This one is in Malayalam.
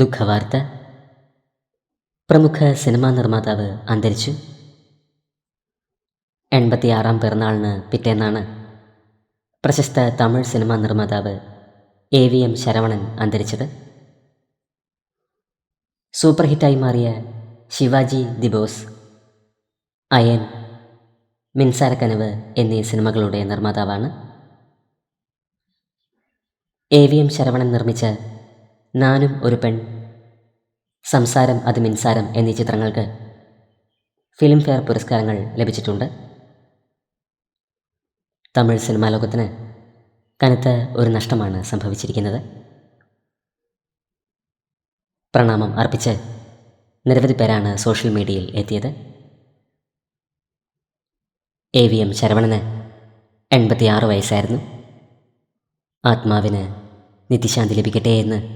ദുഃഖവാർത്ത. പ്രമുഖ സിനിമാ നിർമ്മാതാവ് അന്തരിച്ചു. എൺപത്തിയാറാം പിറന്നാളിന് പിറ്റേന്നാണ് പ്രശസ്ത തമിഴ് സിനിമാ നിർമ്മാതാവ് എ വി എം ശരവണൻ അന്തരിച്ചത്. സൂപ്പർ ഹിറ്റായി മാറിയ ശിവാജി ദി ബോസ് അയൻ മിൻസാരക്കനവ് എന്നീ സിനിമകളുടെ നിർമ്മാതാവാണ്. എ വി എം ശരവണൻ നിർമ്മിച്ച നാനും ഒരു പെൺ. സംസാരം അത് മിൻസാരം എന്നീ ചിത്രങ്ങൾക്ക് ഫിലിം ഫെയർ പുരസ്കാരങ്ങൾ ലഭിച്ചിട്ടുണ്ട്. തമിഴ് സിനിമാ ലോകത്തിന് കനത്ത ഒരു നഷ്ടമാണ് സംഭവിച്ചിരിക്കുന്നത്. പ്രണാമം അർപ്പിച്ച് നിരവധി പേരാണ് സോഷ്യൽ മീഡിയയിൽ എത്തിയത്. എ വി എം ശരവണന് എൺപത്തിയാറ് വയസ്സായിരുന്നു. ആത്മാവിന് നിത്യശാന്തി ലഭിക്കട്ടെ എന്ന്